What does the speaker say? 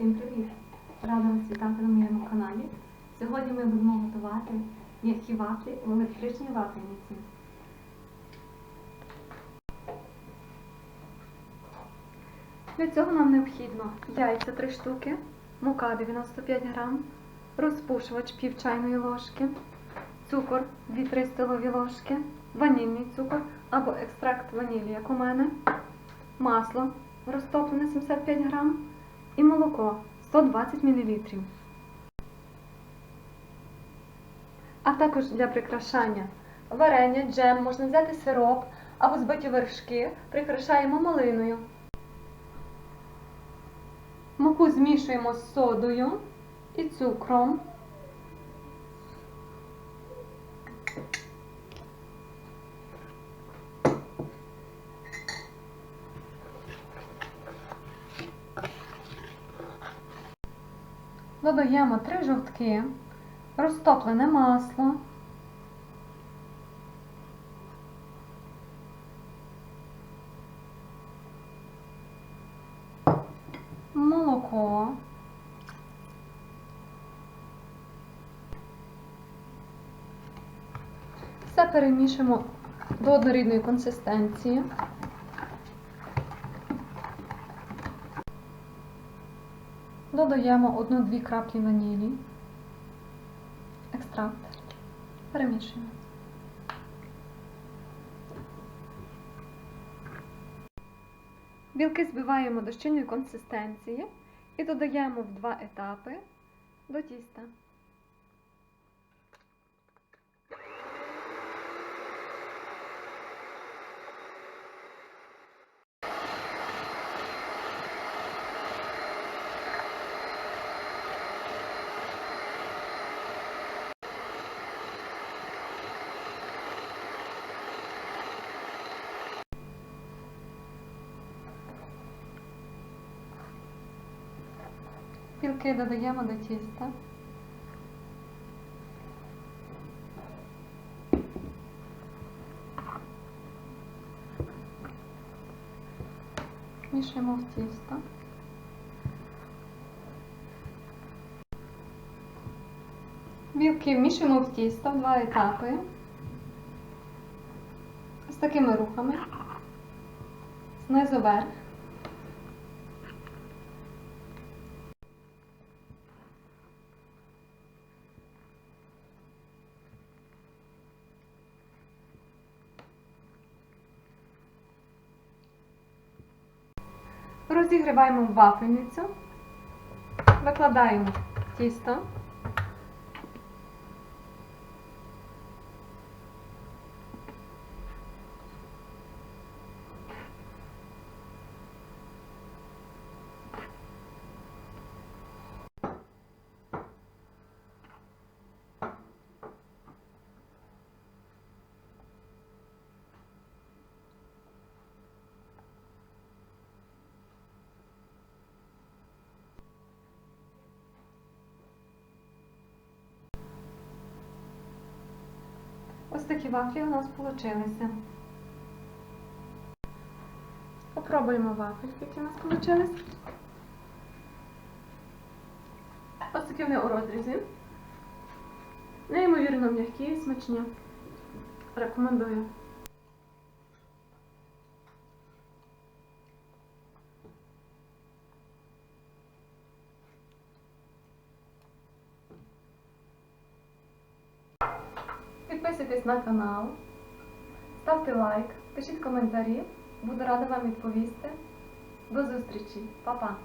Всім привіт! Рада вас вітати на моєму каналі. Сьогодні ми будемо готувати м'які вафлі в електричній вафельниці. Для цього нам необхідно яйця 3 штуки, мука 95 грам, розпушувач пів чайної ложки, цукор 2-3 столові ложки, ванільний цукор або екстракт ванілі, як у мене, масло розтоплене 75 грам і молоко 120 мл. А також для прикрашання варення, джем, можна взяти сироп або збиті вершки, прикрашаємо малиною. Муку змішуємо з содою і цукром. Додаємо три жовтки, розтоплене масло, молоко, все перемішуємо до однорідної консистенції. Додаємо 1-2 краплі ванілі, екстракт, перемішуємо. Білки збиваємо до щільної консистенції і додаємо в два етапи до тіста. Білки додаємо до тіста. Мішаємо в тісто. Білки вмішуємо в тісто в два етапи. З такими рухами. Знизу вверх. Розігріваємо вафельницю, викладаємо тісто. Ось такі вафлі у нас вийшли. Попробуємо вафельки, які у нас вийшли. Ось такі вони у розрізі. Неймовірно м'які і смачні. Рекомендую. Підписуйтесь на канал, ставте лайк, пишіть коментарі. Буду рада вам відповісти. До зустрічі, Па-па!